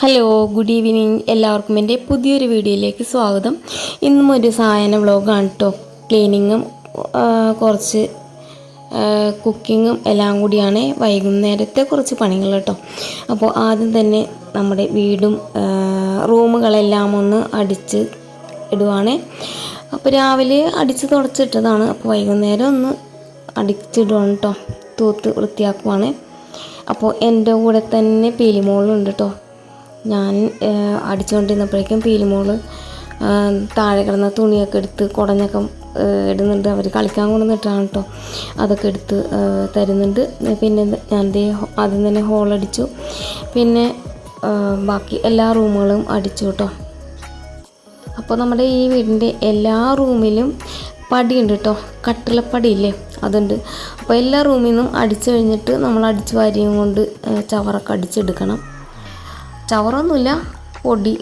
Hello good evening എല്ലാവർക്കും എന്റെ പുതിയൊരു വീഡിയോയിലേക്ക് സ്വാഗതം. ഇന്നും ഒരു സായന വ്ളോഗാണ് കേട്ടോ ക്ലീനിങ്ങും കുറച്ച് കുക്കിങ്ങും എല്ലാം കൂടിയാണ് വൈകുന്നേരത്തെ കുറച്ച് പണികൾ കേട്ടോ അപ്പോൾ ആദ്യം തന്നെ നമ്മുടെ വീടും റൂമുകളെല്ലാം ഒന്ന് അടിച്ച് ഇടുവാണ്. അപ്പോൾ രാവിലെ അടിച്ച് തുടച്ചിട്ടതാണ്. അപ്പോൾ വൈകുന്നേരം ഒന്ന് അടിച്ചിടുവാണ് കേട്ടോ തൂത്ത് വൃത്തിയാക്കുവാണ്. അപ്പോൾ എന്റെ കൂടെ തന്നെ പീലിമോളുണ്ട് കേട്ടോ ഞാൻ അടിച്ചുകൊണ്ടിരുന്നപ്പോഴേക്കും പീലിമോൾ താഴെ കിടന്ന തുണിയൊക്കെ എടുത്ത് കുടഞ്ഞൊക്കെ ഇടുന്നുണ്ട്. അവർ കളിക്കാൻ കൊണ്ടുവന്നിട്ടാണ് കേട്ടോ അതൊക്കെ എടുത്ത് തരുന്നുണ്ട്. പിന്നെ ഞാൻ ആദ്യം തന്നെ ഹോളടിച്ചു പിന്നെ ബാക്കി എല്ലാ റൂമുകളും അടിച്ചു കേട്ടോ അപ്പോൾ നമ്മുടെ ഈ വീടിന്റെ എല്ലാ റൂമിലും പടിയുണ്ട് കേട്ടോ കട്ടിലപ്പടിയില്ലേ? അതുണ്ട്. അപ്പോൾ എല്ലാ റൂമിൽ നിന്നും അടിച്ചു കഴിഞ്ഞിട്ട് നമ്മൾ അടിച്ചു വാരിയും കൊണ്ട് ചവറൊക്കെ അടിച്ചെടുക്കണം. ചവറൊന്നുമില്ല. പൊടി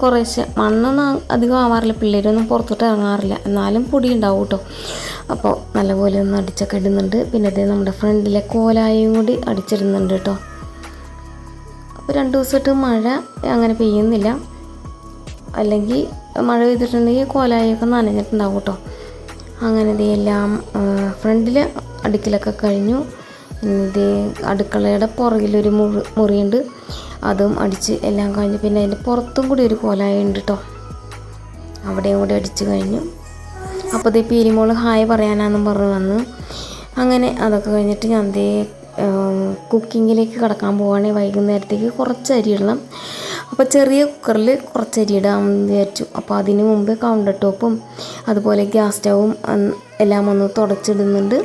കുറേശ്ശെ. മണ്ണൊന്നും അധികം ആവാറില്ല. പിള്ളേരൊന്നും പുറത്തോട്ട് ഇറങ്ങാറില്ല. എന്നാലും പൊടി ഉണ്ടാവും കേട്ടോ. അപ്പോൾ നല്ലപോലെ ഒന്ന് അടിച്ചൊക്കെ ഇടുന്നുണ്ട്. പിന്നെ അതേ നമ്മുടെ ഫ്രണ്ടിലെ കോലായും കൂടി അടിച്ചിടുന്നുണ്ട് കേട്ടോ. അപ്പോൾ രണ്ട് ദിവസമായിട്ട് മഴ അങ്ങനെ പെയ്യുന്നില്ല. അല്ലെങ്കിൽ മഴ പെയ്തിട്ടുണ്ടെങ്കിൽ കോലായൊക്കെ നനഞ്ഞിട്ടുണ്ടാവും കേട്ടോ. അങ്ങനെ ഇതെല്ലാം ഫ്രണ്ടിൽ അടുക്കലൊക്കെ കഴിഞ്ഞു. ഇത് അടുക്കളയുടെ പുറകിലൊരു മുറി മുറിയുണ്ട്. അതും അടിച്ച് എല്ലാം കഴിഞ്ഞു പിന്നെ അതിന്റെ പുറത്തും കൂടി ഒരു കോലായ ഉണ്ട് കേട്ടോ അവിടെയും കൂടി അടിച്ച് കഴിഞ്ഞു. അപ്പോൾ ദേ പീരിമോൾ ഹായ് പറയാനാന്നും പറഞ്ഞ് വന്ന്. അങ്ങനെ അതൊക്കെ കഴിഞ്ഞിട്ട് ഞാൻ ദേ കുക്കിങ്ങിലേക്ക് കടക്കാൻ പോവുകയാണെങ്കിൽ വൈകുന്നേരത്തേക്ക് കുറച്ച് അരി ഇടണം. അപ്പോൾ ചെറിയ കുക്കറിൽ കുറച്ച് അരി ഇടാമെന്ന് വിചാരിച്ചു. അപ്പോൾ അതിന് മുമ്പ് കൗണ്ടർ ടോപ്പും അതുപോലെ ഗ്യാസ് സ്റ്റവും എല്ലാം ഒന്ന് തുടച്ചിടുന്നുണ്ട്.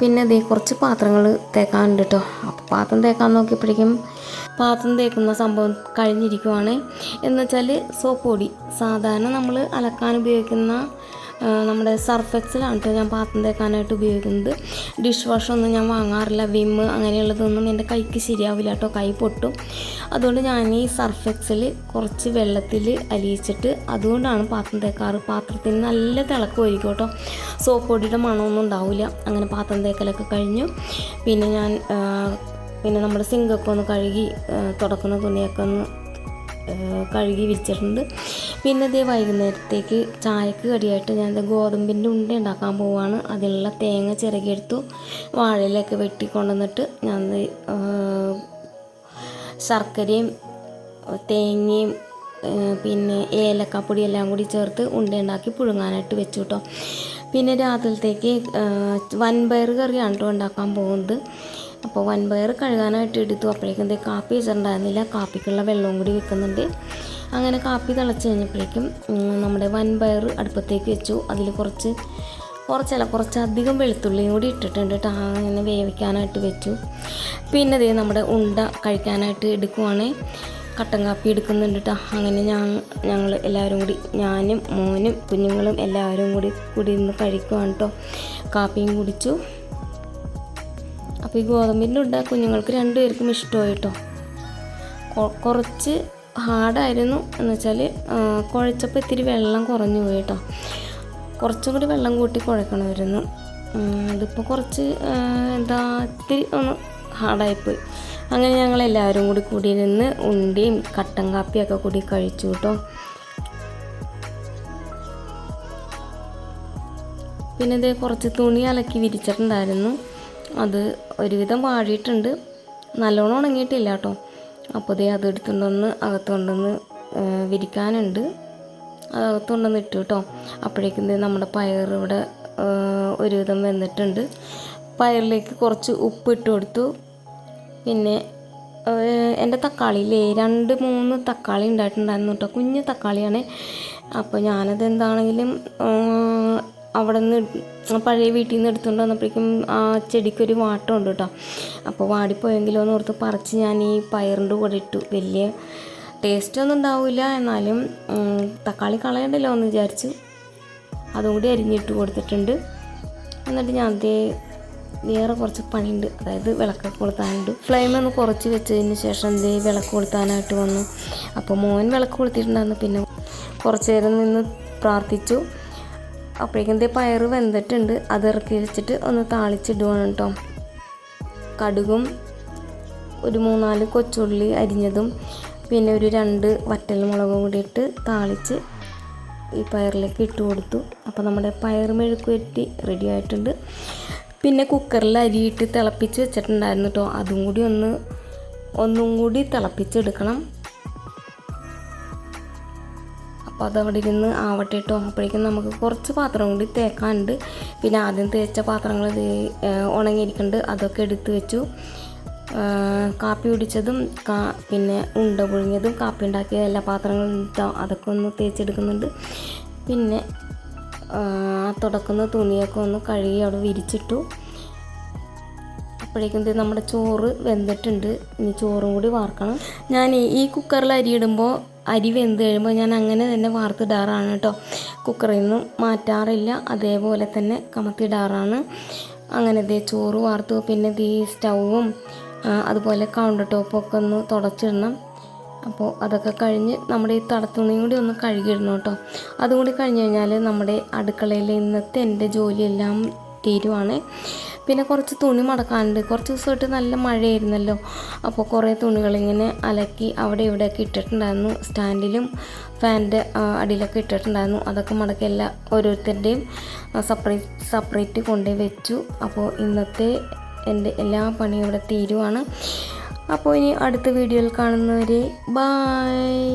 പിന്നെ ദേ കുറച്ച് പാത്രങ്ങൾ തേക്കാനുണ്ട് കേട്ടോ അപ്പോൾ പാത്രം തേക്കാൻ നോക്കിയപ്പോഴേക്കും പാത്രം തേക്കുന്ന സംഭവം കഴിഞ്ഞിരിക്കുവാണ്. എന്ന് വെച്ചാൽ സോപ്പ് പൊടി. സാധാരണ നമ്മൾ അലക്കാൻ ഉപയോഗിക്കുന്ന നമ്മുടെ സർഫെക്സിലാണ് കേട്ടോ ഞാൻ പാത്രം തേക്കാനായിട്ട് ഉപയോഗിക്കുന്നത്. ഡിഷ് വാഷൊന്നും ഞാൻ വാങ്ങാറില്ല. വിമ്മ് അങ്ങനെയുള്ളതൊന്നും എന്റെ കൈക്ക് ശരിയാവില്ല കേട്ടോ. കൈ പൊട്ടും. അതുകൊണ്ട് ഞാൻ ഈ സർഫെക്സിൽ കുറച്ച് വെള്ളത്തിൽ അലിയിച്ചിട്ട് അതുകൊണ്ടാണ് പാത്രം തേക്കാറ്. പാത്രത്തിന് നല്ല തിളക്കമായിരിക്കും കേട്ടോ. സോപ്പ് പൊടിയുടെ മണമൊന്നും ഉണ്ടാവില്ല. അങ്ങനെ പാത്രം തേക്കലൊക്കെ കഴിഞ്ഞു. പിന്നെ ഞാൻ പിന്നെ നമ്മുടെ സിങ്കൊക്കെ ഒന്ന് കഴുകി തുടക്കുന്ന തുണിയൊക്കെ ഒന്ന് കഴുകി വിരിച്ചിട്ടുണ്ട്. പിന്നെ ഇതേ വൈകുന്നേരത്തേക്ക് ചായക്ക് കടിയായിട്ട് ഞാൻ ഗോതമ്പിന്റെ ഉണ്ട ഉണ്ടാക്കാൻ പോവാണ്. അതിലുള്ള തേങ്ങ ചിരകിയെടുത്തു വാഴയിലൊക്കെ വെട്ടി കൊണ്ടുവന്നിട്ട് ഞാൻ ശർക്കരയും തേങ്ങയും പിന്നെ ഏലക്കാപ്പൊടി എല്ലാം കൂടി ചേർത്ത് ഉണ്ട ഉണ്ടാക്കി പുഴുങ്ങാനായിട്ട് വെച്ചു കേട്ടോ പിന്നെ രാത്രിയിലത്തേക്ക് വൻപയർ കറിയാണ് കേട്ടോ ഉണ്ടാക്കാൻ പോകുന്നത്. അപ്പോൾ വൻപയർ കഴുകാനായിട്ട് എടുത്തു. അപ്പോഴേക്കും കാപ്പി വെച്ചിട്ടുണ്ടായിരുന്നില്ല. കാപ്പിക്കുള്ള വെള്ളവും കൂടി വെക്കുന്നുണ്ട്. അങ്ങനെ കാപ്പി തിളച്ച് കഴിഞ്ഞപ്പോഴേക്കും നമ്മുടെ വൻപയർ അടുപ്പത്തേക്ക് വെച്ചു. അതിൽ കുറച്ച് കുറച്ചല്ല കുറച്ചധികം വെളുത്തുള്ളിയും കൂടി ഇട്ടിട്ടുണ്ട് കേട്ടോ അങ്ങനെ വേവിക്കാനായിട്ട് വെച്ചു. പിന്നെ ദേ നമ്മുടെ ഉണ്ട കഴിക്കാനായിട്ട് എടുക്കുവാണേ. കട്ടൻ കാപ്പി എടുക്കുന്നുണ്ട് കേട്ടോ അങ്ങനെ ഞാൻ ഞങ്ങൾ എല്ലാവരും കൂടി ഞാനും മോനും കുഞ്ഞുങ്ങളും എല്ലാവരും കൂടി കൂടി ഇരുന്ന് കഴിക്കുവാണ് കേട്ടോ കാപ്പിയും കുടിച്ചു. അപ്പോൾ ഈ ഗോതമ്പിന്റെ ഉണ്ട കുഞ്ഞുങ്ങൾക്ക് രണ്ടുപേർക്കും ഇഷ്ടമായി കേട്ടോ കുറച്ച് ഹാർഡായിരുന്നു. എന്ന് വെച്ചാൽ കുഴച്ചപ്പോൾ ഇത്തിരി വെള്ളം കുറഞ്ഞു പോയി കേട്ടോ കുറച്ചും കൂടി വെള്ളം കൂട്ടി കുഴക്കണമായിരുന്നു. അതിപ്പോൾ കുറച്ച് എന്താ ഇത്തിരി ഒന്ന് ഹാർഡായിപ്പോയി അങ്ങനെ ഞങ്ങൾ എല്ലാവരും കൂടി കൂടി ഇരുന്ന് ഉണ്ടിയും കട്ടൻ കാപ്പിയൊക്കെ കൂടി കഴിച്ചു കേട്ടോ പിന്നെ ഇതേ കുറച്ച് തുണി അലക്കി വിരിച്ചിട്ടുണ്ടായിരുന്നു. അത് ഒരുവിധം വാടിയിട്ടുണ്ട്. നല്ലോണം ഉണങ്ങിയിട്ടില്ല കേട്ടോ അപ്പോൾ ദേ അത് എടുത്തുകൊണ്ടൊന്ന് അകത്ത് കൊണ്ടുവന്ന് വിരിക്കാനുണ്ട്. അത് അകത്ത് കൊണ്ടുവന്ന് ഇട്ടു കേട്ടോ. അപ്പോഴേക്കും നമ്മുടെ പയർ ഇവിടെ ഒരുവിധം വെന്നിട്ടുണ്ട്. പയറിലേക്ക് കുറച്ച് ഉപ്പ് ഇട്ട് കൊടുത്തു. പിന്നെ എന്റെ തക്കാളിയിലേ രണ്ട് മൂന്ന് തക്കാളി ഉണ്ടായിട്ടുണ്ടായിരുന്നു കേട്ടോ. കുഞ്ഞു തക്കാളിയാണ്. അപ്പോൾ ഞാനത് എന്താണെങ്കിലും അവിടെ നിന്ന് പഴയ വീട്ടിൽ നിന്ന് എടുത്തുകൊണ്ട് വന്നപ്പോഴേക്കും ആ ചെടിക്കൊരു വാട്ടമുണ്ട് കേട്ടോ അപ്പോൾ വാടിപ്പോയെങ്കിലോ എന്ന് ഓർത്ത് പറിച്ച് ഞാൻ ഈ പയറിന്റെ കൂടെ ഇട്ടു. വലിയ ടേസ്റ്റൊന്നും ഉണ്ടാവില്ല എന്നാലും തക്കാളി കളയണ്ടല്ലോ എന്ന് വിചാരിച്ചു അതും കൂടി അരിഞ്ഞിട്ട് കൊടുത്തിട്ടുണ്ട്. എന്നിട്ട് ഞാൻ അതേ വേറെ കുറച്ച് പണിയുണ്ട്. അതായത് വിളക്കൊക്കെ കൊളുത്താനുണ്ട്. ഫ്ലെയിം ഒന്ന് കുറച്ച് വെച്ചതിന് ശേഷം എന്തേ വിളക്ക് കൊളുത്താനായിട്ട് വന്നു. അപ്പോൾ മോൻ വിളക്ക് കൊളുത്തിയിട്ടുണ്ടായിരുന്നു. പിന്നെ കുറച്ച് നേരം നിന്ന് പ്രാർത്ഥിച്ചു. അപ്പോഴേക്കും എന്തേ പയറ് വെന്തിട്ടുണ്ട്. അത് ഇറക്കി വെച്ചിട്ട് ഒന്ന് താളിച്ചിടുവാണ് കേട്ടോ കടുകും ഒരു മൂന്നാൽ കൊച്ചുള്ളി അരിഞ്ഞതും പിന്നെ ഒരു രണ്ട് വറ്റൽ മുളകും കൂടി ഇട്ട് താളിച്ച് ഈ പയറിലേക്ക് ഇട്ട് കൊടുത്തു. അപ്പോൾ നമ്മുടെ പയർ മെഴുക്കുവരട്ടി റെഡി ആയിട്ടുണ്ട്. പിന്നെ കുക്കറിൽ അരിയിട്ട് തിളപ്പിച്ച് വെച്ചിട്ടുണ്ടായിരുന്നു കേട്ടോ അതും കൂടി ഒന്ന് ഒന്നും കൂടി തിളപ്പിച്ചെടുക്കണം. അപ്പോൾ അതവിടെ ഇരുന്ന് ആവട്ടെ കേട്ടോ. അപ്പോഴേക്കും നമുക്ക് കുറച്ച് പാത്രം കൂടി തേക്കാനുണ്ട്. പിന്നെ ആദ്യം തേച്ച പാത്രങ്ങൾ ഉണങ്ങിയിരിക്കുന്നുണ്ട്. അതൊക്കെ എടുത്ത് വെച്ചു. കാപ്പി കുടിച്ചതും കാ പിന്നെ ഉണ്ട പുഴുങ്ങിയതും കാപ്പി ഉണ്ടാക്കിയ എല്ലാ പാത്രങ്ങളും അതൊക്കെ ഒന്ന് തേച്ചെടുക്കുന്നുണ്ട്. പിന്നെ തുടക്കുന്ന തുണിയൊക്കെ ഒന്ന് കഴുകി അവിടെ വിരിച്ചിട്ടു. അപ്പോഴേക്കും ഇത് നമ്മുടെ ചോറ് വെന്തിട്ടുണ്ട്. ഇനി ചോറും കൂടി വാർക്കണം. ഞാൻ ഈ- കുക്കറിൽ അരി ഇടുമ്പോൾ അരി വെന്ത് കഴിയുമ്പോൾ ഞാൻ അങ്ങനെ തന്നെ വാർത്തിടാറാണ് കേട്ടോ. കുക്കറിൽ നിന്നും മാറ്റാറില്ല. അതേപോലെ തന്നെ കമത്തിടാറാണ്. അങ്ങനെ ഇതേ ചോറ് വാർത്തു. പിന്നെ ഈ സ്റ്റൗവും അതുപോലെ കൗണ്ടർ ടോപ്പൊക്കെ ഒന്ന് തുടച്ചിടണം. അപ്പോൾ അതൊക്കെ കഴിഞ്ഞ് നമ്മുടെ ഈ തടത്തുണിയും കൂടി ഒന്ന് കഴുകിയിടണം കേട്ടോ. അതും കൂടി കഴിഞ്ഞ് കഴിഞ്ഞാൽ നമ്മുടെ അടുക്കളയിൽ ഇന്നത്തെ എന്റെ ജോലിയെല്ലാം തീരുവാണ്. പിന്നെ കുറച്ച് തുണി മടക്കാനുണ്ട്. കുറച്ച് ദിവസമായിട്ട് നല്ല മഴയായിരുന്നല്ലോ. അപ്പോൾ കുറേ തുണികളിങ്ങനെ അലക്കി അവിടെ ഇവിടെയൊക്കെ ഇട്ടിട്ടുണ്ടായിരുന്നു. സ്റ്റാൻഡിലും ഫാനിന്റെ അടിയിലൊക്കെ ഇട്ടിട്ടുണ്ടായിരുന്നു. അതൊക്കെ മടക്കി എല്ലാ ഓരോരുത്തരുടെയും സെപ്പറേറ്റ് സെപ്പറേറ്റ് കൊണ്ടുപോയി വെച്ചു. അപ്പോൾ ഇന്നത്തെ എന്റെ എല്ലാ പണിയും ഇവിടെ തീരുവാണ്. അപ്പോൾ ഇനി അടുത്ത വീഡിയോയിൽ കാണുന്നവരെ ബായ്